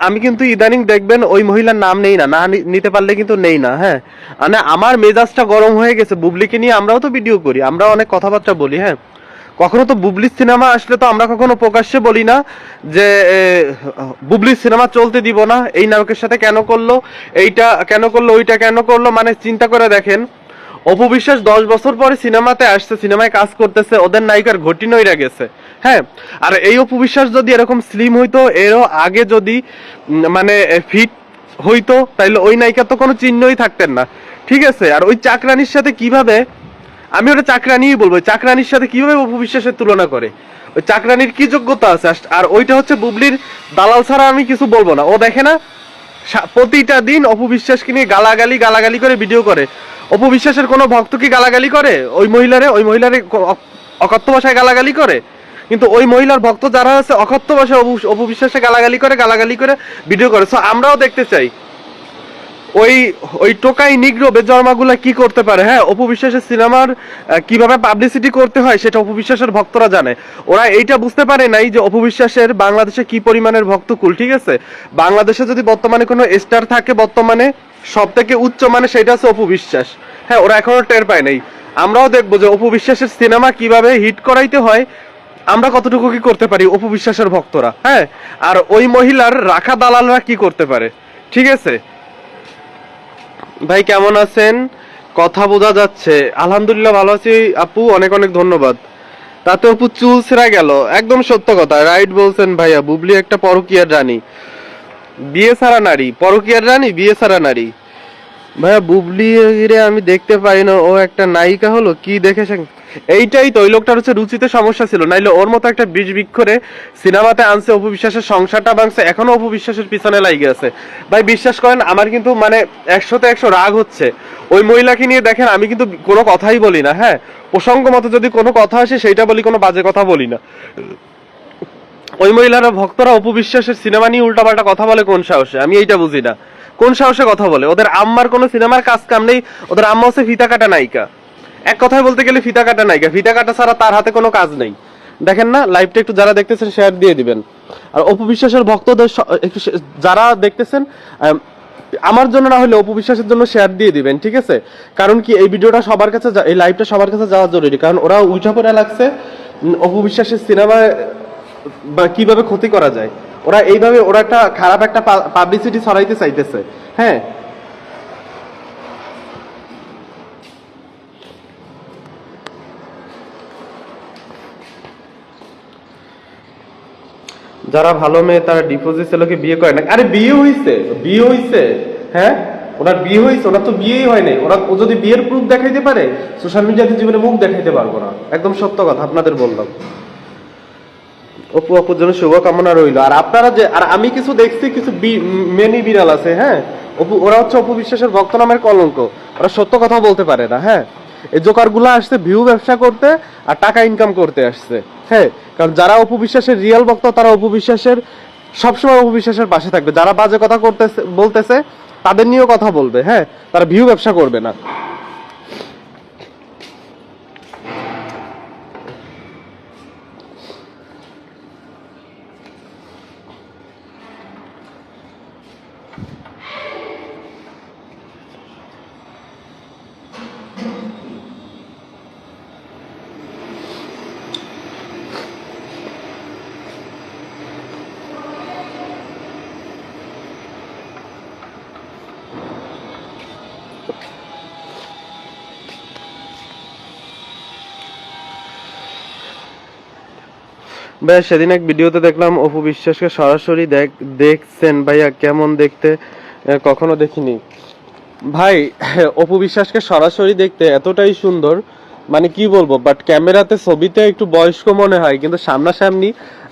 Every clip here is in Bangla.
আমি কিন্তু ইদানিং দেখবেন ওই মহিলার নাম নেই না না নিতে পারলে কিন্তু নেই না হ্যাঁ? মানে আমার মেজাজটা গরম হয়ে গেছে, বুবলিকে নিয়ে আমরাও তো ভিডিও করি আমরাও অনেক কথাবার্তা বলি হ্যাঁ? কখনো তো বুবলির সিনেমা আসলে তো আমরা কখনো প্রকাশ্যে বলি না যে বুবলির সিনেমা চলতে দিব না, এই নায়কের সাথে কেন করল, এইটা কেন করল, ওইটা কেন করল মানে চিন্তা করে দেখেন। অপু বিশ্বাস দশ বছর পরে সিনেমাতে আসছে, সিনেমায় কাজ করতেছে, ওদের নায়িকার ঘটি নইরা গেছে। হ্যাঁ আর এই অপু বিশ্বাস যদি এরকম স্লিম হইতো, এরও আগে যদি মানে ফিট হইতো, তাইলে ওই নায়িকার তো কোনো চিহ্নই থাকতেন না। ঠিক আছে, আর ওই চাকরানির সাথে কীভাবে, আমি ওটা চাকরানিই বলব চাকরানির সাথে কীভাবে অপু বিশ্বাসের তুলনা করে? ওই চাকরানির কি যোগ্যতা আছে? আর- ওইটা হচ্ছে বুবলির দালাল ছাড়া আমি কিছু বলব না। ও দেখে না প্রতিটা দিন অপবিশ্বাসকে নিয়ে গালাগালি গালাগালি করে ভিডিও করে। অপবিশ্বাসের কোনো ভক্ত কি গালাগালি করে? ওই মহিলারে ওই মহিলারে অকথ্য ভাষায় গালাগালি করে? কিন্তু ওই মহিলার ভক্ত যারা আছে, অকথ্য ভাষায় অপবিশ্বাসে অপু বিশ্বাসে গালাগালি করে গালাগালি করে ভিডিও করে। সো আমরাও দেখতে চাই। ওই ওই টোকাই নিগ্রো বেজন্মাগুলা কি করতে পারে? হ্যাঁ অপু বিশ্বাসের সিনেমার কীভাবে পাবলিসিটি করতে হয় সেটা অপু বিশ্বাসের ভক্তরা জানে। ওরা এইটা বুঝতে পারে নাই যে অপু বিশ্বাসের বাংলাদেশে কি পরিমাণের ভক্তকুল ঠিক আছে? বাংলাদেশে যদি বর্তমানে কোনো স্টার থাকে বর্তমানে সব থেকে উচ্চ মানে সেটা হচ্ছে অপু বিশ্বাস। হ্যাঁ ওরা এখনও টের পায় নাই। আমরাও দেখব যে অপু বিশ্বাসের সিনেমা কীভাবে হিট করাইতে হয়। আমরা কতটুকু কি করতে পারি অপু বিশ্বাসের ভক্তরা? হ্যাঁ আর ওই মহিলার রাখা দালালরা কি করতে পারে? ঠিক আছে? ভাই, কেমন আছেন? কথা বোঝা যাচ্ছে। আলহামদুলিল্লাহ ভালো আছি। আপু, অনেক অনেক ধন্যবাদ। তাতে আপু চুল ছেঁড়া গেল। একদম সত্য কথা। রাইট বলছেন ভাইয়া, বুবলি একটা পরকিয়ার রানী। বিয়ে ছাড়া নারী। পরকিয়ার রানী, বিয়ে ছাড়া নারী। ভাইয়া, বুবলি রে আমি দেখতে পাই না, ও একটা নায়িকা হলো, কি দেখেছেন এইটাই তো, ওই লোকটার হচ্ছে রুচিতে সমস্যা ছিল, নাইলে ওর মতো একটা বীজ বিক্ষরে সিনেমাতে আনছে, অপু বিশ্বাসের সংসারটা ভাঙছে, এখনও অপু বিশ্বাসের পিছনে লাগে আছে। ভাই, বিশ্বাস করেন, আমার কিন্তু মানে একশোতে একশো রাগ হচ্ছে। ওই মহিলাকে নিয়ে দেখেন, আমি কিন্তু কোনো কথাই বলি না হ্যাঁ? প্রসঙ্গ মতো যদি কোনো কথা আসে, সেইটা বলি, কোনো বাজে কথা বলি না। ওই মহিলারা, ভক্তরা অপবিশ্বাসের সিনেমা নিয়ে উল্টাপাল্টা কথা বলে কোন সাহসে? আমি এইটা বুঝি না। কোন সাহসে কথা বলে? ওদের আম্মার কোনো সিনেমার কাজ কাম নেই, ওদের আম্মা হচ্ছে ফিতা কাটা নায়িকা। এক কথায় বলতে গেলে ফিতা কাটা নায়িকা। ফিতা কাটা ছাড়া তার হাতে কোনো কাজ নেই। দেখেন না লাইভটা একটু যারা দেখতেছেন শেয়ার দিয়ে দিবেন। আর অপু বিশ্বাসের ভক্তদের একটু যারা দেখতেছেন আমার জন্য না হলে অপু বিশ্বাসের জন্য শেয়ার দিয়ে দিবেন, ঠিক আছে? কারণ কি, এই ভিডিওটা সবার কাছে এই লাইভটা সবার কাছে যাওয়া জরুরি। কারণ ওরা উঠা পড়া লাগছে অপু বিশ্বাসের সিনেমায় বা কীভাবে ক্ষতি করা যায়। ওরা এইভাবে ওরা একটা খারাপ একটা পাবলিসিটি ছড়াইতে চাইতেছে। হ্যাঁ? যারা ভালো মেয়ে, তারা ডিপোজিট ছেলেকে বিয়ে করে না। আরে বিয়ে হইছে বিয়ে হইছে হ্যাঁ? ওনার বিয়ে হয়েছে ওনার তো বিয়েই হয় নাই। ওরা ও যদি বিয়ের প্রুফ দেখাইতে পারে সোশ্যাল মিডিয়াতে জীবনে মুখ দেখাইতে পারব না। একদম সত্য কথা, আপনাদের বললাম। অপু অপুর জন্য শুভকামনা রইল। আর আপনারা যে আর আমি কিছু দেখছি, কিছু মেনি বিড়াল আছে হ্যাঁ? অপু ওরা হচ্ছে অপু বিশ্বাসের ভক্ত নামের কলঙ্ক। ওরা সত্য কথা বলতে পারে না হ্যাঁ? এই জোকারগুলা আসছে ভিউ ব্যবসা করতে আর টাকা ইনকাম করতে আসছে হ্যাঁ? কারণ যারা অপু বিশ্বাসের রিয়েল ভক্ত, তারা অপু বিশ্বাসের সবসময় অপু বিশ্বাসের পাশে থাকবে। যারা বাজে কথা করতেছে বলতেছে, তাদের নিয়েও কথা বলবে হ্যাঁ? তারা ভিউ ব্যবসা করবে না। ভাইয়া সেদিন এক ভিডিওতে দেখলাম, অপু বিশ্বাসকে সরাসরি দেখ দেখছেন ভাইয়া, কেমন দেখতে? কখনো দেখিনি। ভাই, অপু বিশ্বাসকে সরাসরি দেখতে এতটাই সুন্দর মানে কি বলব বাট ক্যামেরাতে ছবিতে একটু বয়স্ক মনে হয়, কিন্তু সামনাসামনি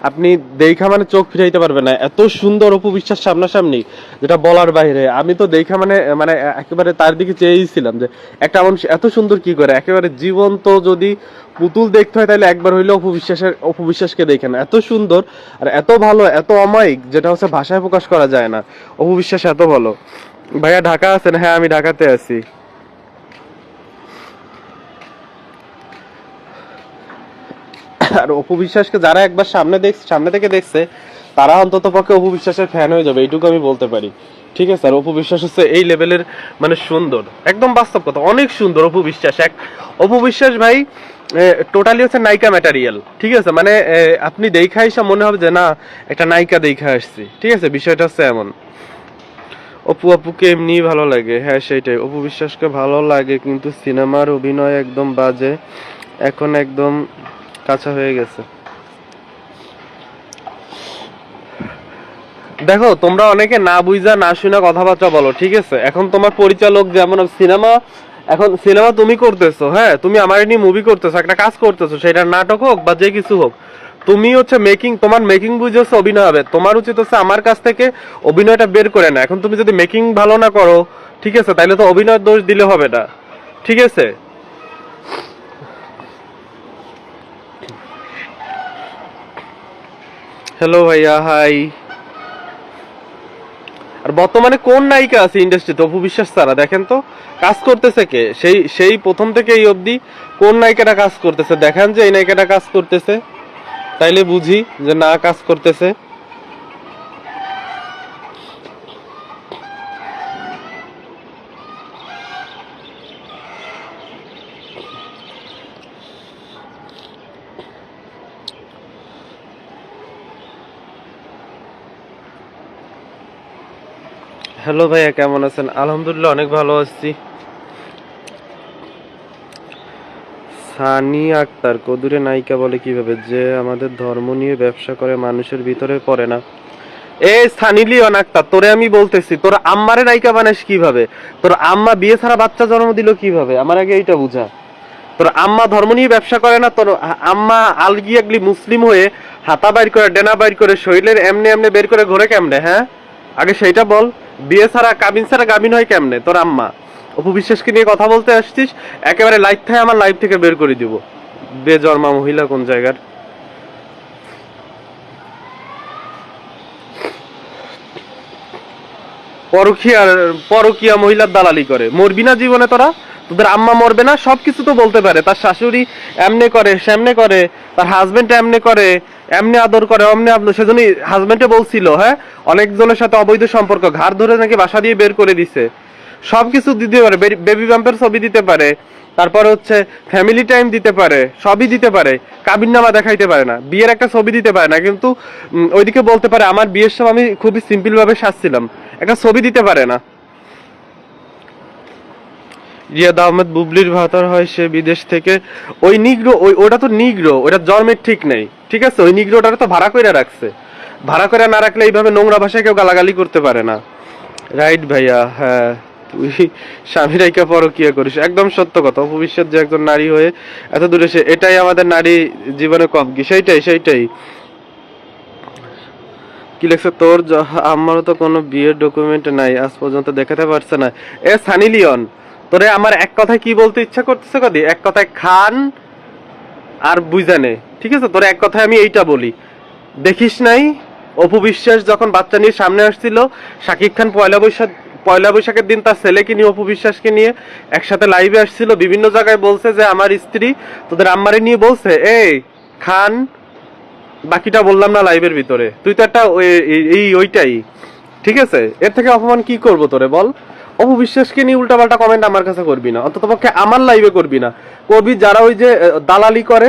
আপনি দেখা মানে চোখ ফিরাইতে পারবেন না। এত সুন্দর অপু বিশ্বাস সামনাসামনি, যেটা বলার বাইরে। আমি তো দেখা মানে মানে একেবারে তার দিকে চেয়েছিলাম যে, একটা মানুষ এত সুন্দর কি করে? একেবারে জীবন্ত যদি পুতুল দেখতে হয়, তাহলে একবার হইলে অপু বিশ্বাসের, অপু বিশ্বাসকে দেখেন। এত সুন্দর আর এত ভালো, এত অমায়িক, যেটা হচ্ছে ভাষায় প্রকাশ করা যায় না। অপু বিশ্বাস এত ভালো। ভাইয়া, ঢাকা আছেন? হ্যাঁ আমি ঢাকাতে আছি। আর অপু বিশ্বাসকে যারা একবার সামনে দেখ সামনে থেকে দেখছে, তারা অন্তত পক্ষে অপু বিশ্বাসের ফ্যান হয়ে যাবে, এইটুকু আমি বলতে পারি। ঠিক আছে? আর অপু বিশ্বাস হচ্ছে এই লেভেলের মানে সুন্দর, একদম বাস্তব কথা, অনেক সুন্দর অপু বিশ্বাস। এক, অপু বিশ্বাস ভাই টোটালি হচ্ছে নায়িকা ম্যাটারিয়াল ঠিক আছে? মানে আপনি দেখা এসে মনে হবে যে না, একটা নায়িকা দেখা আসছি, ঠিক আছে? বিষয়টা হচ্ছে এমন। অপু আপুকে এমনি ভালো লাগে হ্যাঁ সেটাই অপু বিশ্বাসকে ভালো লাগে, কিন্তু সিনেমার অভিনয় একদম বাজে। এখন একদম কাঁচা হয়ে গেছে। দেখো, তোমরা অনেকে না বুঝা না শুনে কথাবার্তা বলো, ঠিক আছে? এখন তোমার পরিচালক যেমন সিনেমা, এখন সিনেমা তুমি করতেছো হ্যাঁ? তুমি আমার নিয়ে মুভি করতেছো, একটা কাজ করতেছো, সেটা নাটক হোক বা যে কিছু হোক। তুমি হচ্ছে মেকিং তোমার মেকিং বুঝে হচ্ছে অভিনয় হবে। তোমার উচিত হচ্ছে আমার কাছ থেকে অভিনয়টা বের করে না এখন তুমি যদি মেকিং ভালো না করো, ঠিক আছে? তাহলে তো অভিনয়ের দোষ দিলে হবে না। ঠিক আছে? হ্যালো ভাইয়া হাই আর বর্তমানে কোন নায়িকা আছে ইন্ডাস্ট্রিতে অপু বিশ্বাস তারা দেখেন তো। কাজ করতেছে কে? সেই সেই প্রথম থেকে এই অবধি কোন নায়িকাটা কাজ করতেছে? দেখেন যে এই নায়িকাটা কাজ করতেছে। তাইলে বুঝি যে না কাজ করতেছে। হ্যালো ভাইয়া, কেমন আছেন? আলহামদুলিল্লাহ, অনেক ভালো আছি। সানি আক্তার, কদুরে নায়িকা বলে কীভাবে? যে আমাদের ধর্ম নিয়ে ব্যবসা করে, মানুষের ভিতরে পড়ে না। এ আক্তার, তোরে আমি বলতেছি, তোর আম্মারে নায়িকা বানাস কীভাবে? তোর আম্মা বিয়ে ছাড়া বাচ্চা জন্ম দিল কীভাবে? আমার আগে এইটা বুঝা। তোর আম্মা ধর্ম নিয়ে ব্যবসা করে না, তোর আম্মা আলগি আগলি মুসলিম হয়ে হাতা বাইর করে, ডেনা বাইর করে, শরীরের এমনি এমনি বের করে ঘোরে কেমনে হ্যাঁ? আগে সেইটা বল, বিয়ে ছাড়া কাবিন ছাড়া গাবিন হয় কেমনে? তোর আম্মা। অপু বিশ্বাসকে নিয়ে কথা বলতে আসছিস, একেবারে লাইফ থেকে আমার লাইফ থেকে বের করে দিব। বেজন্মা মহিলা কোন জায়গার? পরকিয়ার পরকিয়া মহিলার দালালি করে। মরবি না জীবনে তোরা? তোদের আম্মা মরবে না? সবকিছু তো বলতে পারে। তার শাশুড়ি এমনে করে, সেমনে করে, তার হাজবেন্ড এমনে করে। এমনি আদর করে, অমনি আদর, সেজন্যই হাজবেন্ডে বলছিল হ্যাঁ? অনেকজনের সাথে অবৈধ সম্পর্ক, ঘাড় ধরে নাকি বাসা দিয়ে বের করে দিছে। সবকিছু দিতে পারে বেবি বাম্পের ছবি দিতে পারে, তারপর হচ্ছে ফ্যামিলি টাইম দিতে পারে, সবই দিতে পারে কাবিন নামা দেখাইতে পারে না, বিয়ের একটা ছবি দিতে পারে না, কিন্তু ওইদিকে বলতে পারে, আমার বিয়ের সময় আমি খুবই সিম্পল ভাবে সাজছিলাম, একটা ছবি দিতে পারে না। রিয়াদ আহমেদ বুবলির ভাতার হয় সে বিদেশ থেকে। ওই নিগ্রো, ওই, ওটা তো নিগ্রো, ওটা জন্মের ঠিক নেই। ঠিক আছে, ওই নিগ্রোটা তো ভাড়া করে রাখছে। ভাড়া করে না রাখলে এইভাবে নোংরা ভাষায় কেউ গালাগালি করতে পারে না। রাইট ভাইয়া হ্যাঁ তুই স্বামী রাইকা পরকিয়া করিস। একদম সত্য কথা, অপবিশ্বাস যে একজন নারী হয়ে এত দূরে সে এটাই আমাদের নারী জীবনে কম কি? সেইটাই সেইটাই। কি লেখছে? তোর আমারও তো কোনো বিয়ের ডকুমেন্ট নাই, আজ পর্যন্ত দেখাতে পারছে না। এ সানি লিওন, তোরে আমার এক কথায় কি বলতে ইচ্ছা করতেছে কদি? এক কথায় খান আর বুঝানে ঠিক আছে? তোরে এক কথায় আমি এইটা বলি। দেখিস নাই? অপু বিশ্বাস যখন বাচ্চা নিয়ে সামনে আসছিল, শাকিব খান পয়লা বৈশাখ, পয়লা বৈশাখের দিন তার ছেলেকে নিয়ে, অপু বিশ্বাসকে নিয়ে একসাথে লাইভে আসছিল, বিভিন্ন জায়গায় বলছে যে, আমার স্ত্রী তোদের আম্মারে নিয়ে বলছে, এই, খান, বাকিটা বললাম না লাইভের ভিতরে। তুই তো একটা এই, ওইটাই। ঠিক আছে? এর থেকে অপমান কি করব তোরে বল? অপু বিশ্বাসকে নিয়ে উল্টাপাল্টা কমেন্ট আমার কাছে করবি না। অন্তত পক্ষে আমার লাইভে করবি না। করবি যারা ওই যে দালালি করে